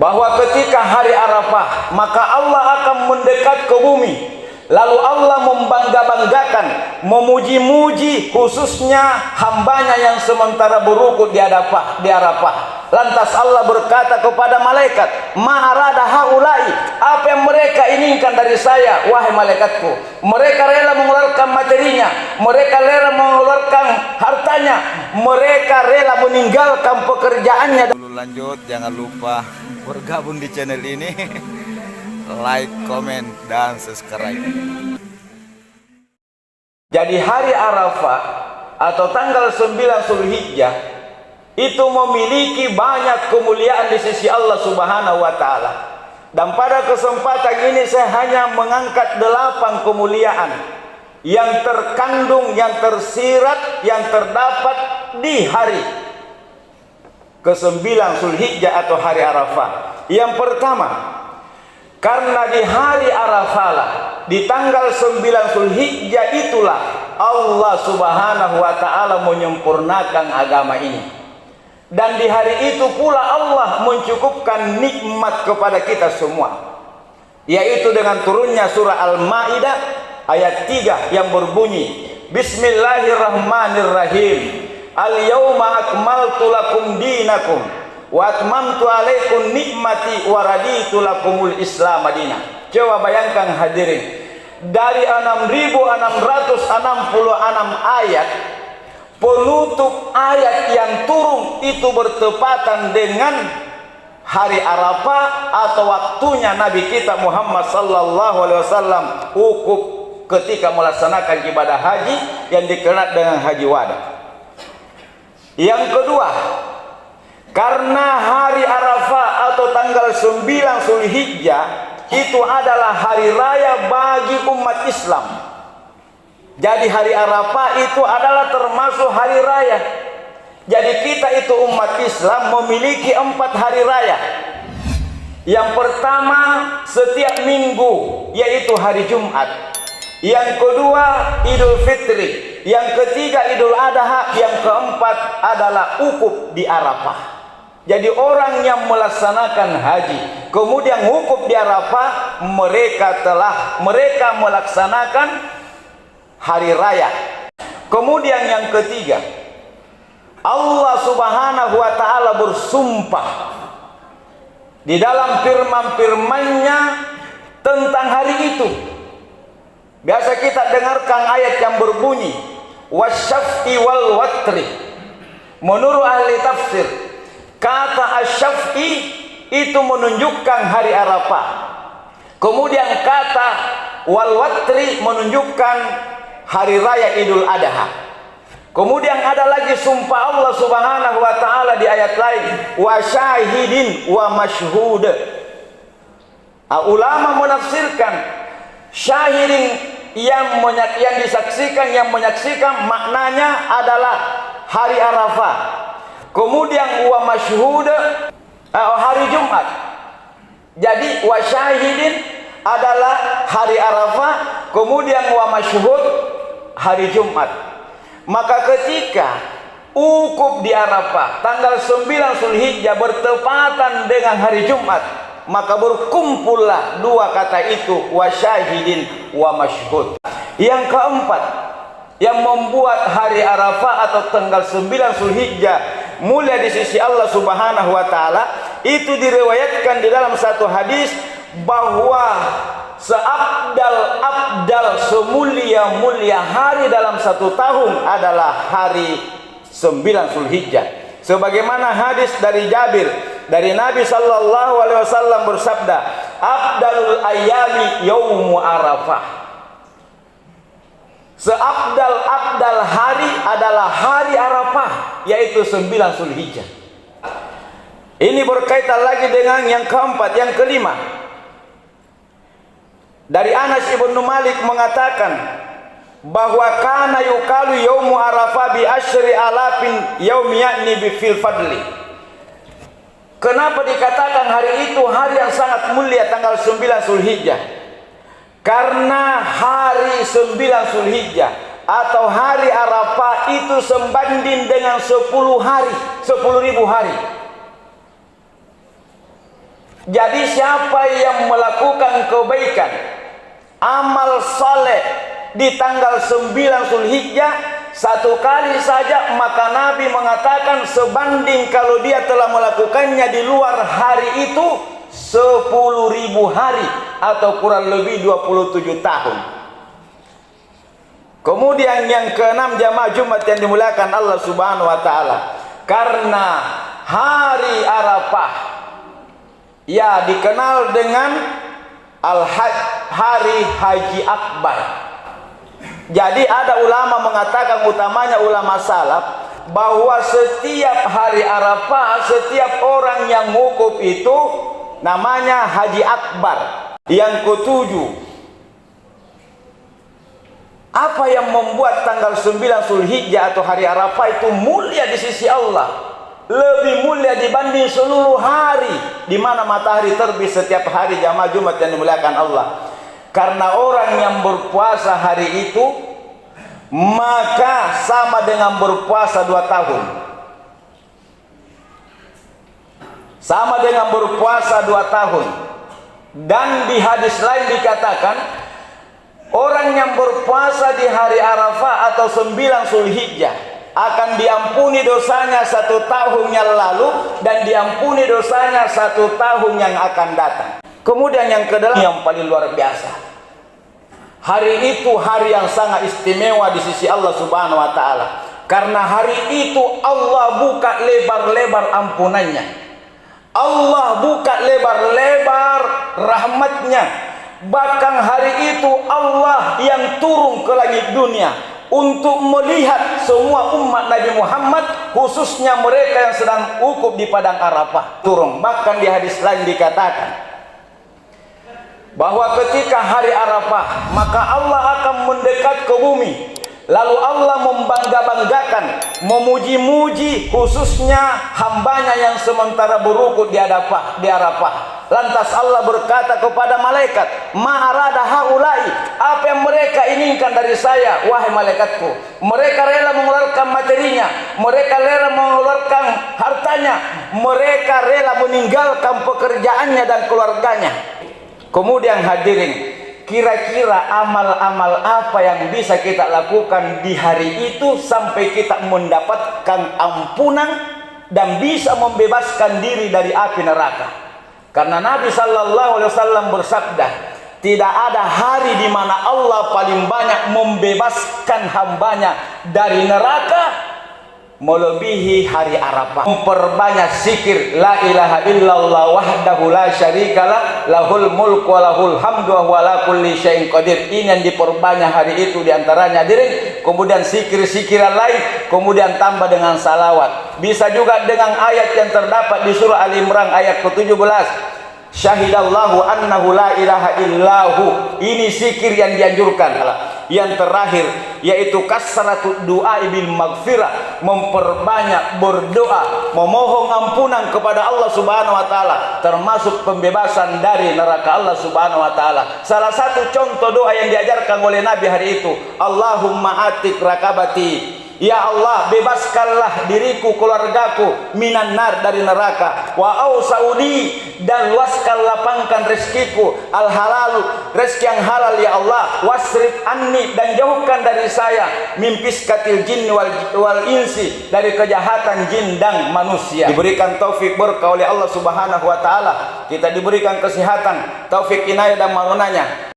bahwa ketika hari Arafah maka Allah akan mendekat ke bumi. Lalu Allah membangga-banggakan memuji-muji khususnya hambanya yang sementara berukut di Arafah di Arafah. Lantas Allah berkata kepada malaikat ma arada haulai apa yang mereka inginkan dari saya wahai malaikatku mereka rela mengeluarkan materinya mereka rela mengeluarkan hartanya mereka rela meninggalkan pekerjaannya Dulu lanjut, jangan lupa bergabung di channel ini, like, comment, dan subscribe. Jadi hari Arafah atau tanggal 9 Zulhijjah itu memiliki banyak kemuliaan di sisi Allah Subhanahu wa taala. Dan pada kesempatan ini saya hanya mengangkat delapan kemuliaan yang terkandung, yang tersirat, yang terdapat di hari ke-9 Zulhijjah atau hari Arafah. Yang pertama, karena di hari Arafah di tanggal 9 Zulhijjah itulah Allah Subhanahu wa taala menyempurnakan agama ini. Dan di hari itu pula Allah mencukupkan nikmat kepada kita semua. Yaitu dengan turunnya surah Al-Maidah ayat 3 yang berbunyi Bismillahirrahmanirrahim. Al-yawma akmaltu lakum dinakum wa atmamtu alaikum nikmati wa raditu lakumul Islam madinah. Coba bayangkan hadirin. Dari 6666 ayat penutup ayat yang turun itu bertepatan dengan hari Arafah atau waktunya Nabi kita Muhammad sallallahu alaihi wasallam wukuf ketika melaksanakan ibadah haji yang dikenal dengan haji wada. Yang kedua, karena hari Arafah atau tanggal 9 Zulhijjah itu adalah hari raya bagi umat Islam. Jadi hari Arafah itu adalah termasuk hari raya. Jadi kita itu umat Islam memiliki empat hari raya. Yang pertama setiap minggu yaitu hari Jumat. Yang kedua Idul Fitri. Yang ketiga Idul Adha. Yang keempat adalah ukuf di Arafah. Jadi orang yang melaksanakan haji kemudian wukuf di Arafah mereka telah mereka melaksanakan hari raya. Kemudian yang ketiga, Allah Subhanahu wa taala bersumpah di dalam firman-firman-Nya tentang hari itu. Biasa kita dengarkan ayat yang berbunyi wasyaf'i wal watri. Menurut ahli tafsir, kata asyaf'i itu menunjukkan hari Arafah. Kemudian kata wal watri menunjukkan hari raya Idul Adha. Kemudian ada lagi sumpah Allah Subhanahu wa taala di ayat lain wa syahidin wa masyhud. Ulama menafsirkan syahidin yang yang disaksikan yang menyaksikan maknanya adalah hari Arafah. Kemudian wa masyhud hari Jumat. Jadi wa syahidin adalah hari Arafah, kemudian wa masyhud hari Jumat. Maka ketika ukuf di Arafah tanggal 9 Zulhijjah bertepatan dengan hari Jumat, maka berkumpullah dua kata itu wa syahidin wa masyhud. Yang keempat, yang membuat hari Arafah atau tanggal 9 Zulhijjah mulia di sisi Allah Subhanahu wa taala itu diriwayatkan di dalam satu hadis bahwa seabdal abdal semulia mulia hari dalam satu tahun adalah hari 9 Zulhijjah. Sebagaimana hadis dari Jabir dari Nabi sallallahu alaihi wasallam bersabda abdalul ayami yaumu arafah. Seabdal abdal hari adalah hari Arafah yaitu 9 Zulhijjah. Ini berkaitan lagi dengan yang keempat yang kelima dari Anas ibn Malik mengatakan bahwa kana yukalu yaumu arafah bi asyri alafin yaum yakni bi fil fadli. Kenapa dikatakan hari itu hari yang sangat mulia tanggal 9 Zulhijjah? Karena hari 9 Zulhijjah atau hari Arafah itu sebanding dengan 10 hari, 10 ribu hari. Jadi siapa yang melakukan kebaikan amal saleh di tanggal 9 Zulhijjah satu kali saja maka Nabi mengatakan sebanding kalau dia telah melakukannya di luar hari itu 10 ribu hari atau kurang lebih 27 tahun. Kemudian yang keenam jamaah Jumat yang dimuliakan Allah Subhanahu wa taala. Karena hari Arafah ya dikenal dengan al hari haji akbar. Jadi ada ulama mengatakan utamanya ulama salaf bahwa setiap hari Arafah setiap orang yang wukuf itu namanya haji akbar. Yang ketujuh apa yang membuat tanggal 9 Zulhijjah atau hari Arafah itu mulia di sisi Allah? Lebih mulia dibanding seluruh hari di mana matahari terbit setiap hari jamaah Jumat yang dimuliakan Allah. Karena orang yang berpuasa hari itu maka sama dengan berpuasa dua tahun. Sama dengan berpuasa dua tahun. Dan di hadis lain dikatakan Orang yang berpuasa di hari Arafah atau sembilan Zulhijjah akan diampuni dosanya satu tahun yang lalu dan diampuni dosanya satu tahun yang akan datang. Kemudian yang kedua yang paling luar biasa. Hari itu hari yang sangat istimewa di sisi Allah Subhanahu wa taala. Karena hari itu Allah buka lebar-lebar ampunannya. Allah buka lebar-lebar rahmatnya Bahkan hari itu Allah yang turun ke langit dunia untuk melihat semua umat Nabi Muhammad khususnya mereka yang sedang ukuf di padang Arafah turun. Bahkan di hadis lain dikatakan bahwa ketika hari Arafah maka Allah akan mendekat ke bumi Lalu Allah membangga-banggakan, memuji-muji khususnya hambanya yang sementara berukut di Arafah, di Arafah. Lantas Allah berkata kepada malaikat, "Ma'arada haulai?" Apa yang mereka inginkan dari saya, wahai malaikatku? Mereka rela mengeluarkan materinya, mereka rela mengeluarkan hartanya, mereka rela meninggalkan pekerjaannya dan keluarganya. Kemudian hadirin, Kira-kira amal-amal apa yang bisa kita lakukan di hari itu sampai kita mendapatkan ampunan dan bisa membebaskan diri dari api neraka. Karena Nabi sallallahu alaihi wasallam bersabda, tidak ada hari di mana Allah paling banyak membebaskan hambanya dari neraka melebihi hari Arafah. Memperbanyak zikir la ilaha illallah wahdahu la syarikalah lahul mulku wa lahul hamdu wa ala kulli syai'in qadir. Ini yang diperbanyak hari itu di antaranya diri kemudian zikir-zikiran lain kemudian tambah dengan salawat. Bisa juga dengan ayat yang terdapat di surah Al Imran ayat ke-17 syahidallahu annahu la ilaha illahu. Ini zikir yang dianjurkan. Yang terakhir yaitu kasratu doa bil maghfirah. Memperbanyak berdoa memohon ampunan kepada Allah Subhanahu wa taala termasuk pembebasan dari neraka Allah Subhanahu wa taala. Salah satu contoh doa yang diajarkan oleh Nabi hari itu Allahumma atik rakabati Ya Allah bebaskanlah diriku keluargaku minan nar dari neraka. Wa au saudi dan luaskan lapangkan rezekiku al halal rezeki yang halal ya Allah. Wasrif anni dan jauhkan dari saya mimpis katil jin wal, wal insi dari kejahatan jin dan manusia. Diberikan taufik berkah oleh Allah Subhanahu wa taala. Kita diberikan kesehatan taufik inayah dan marunanya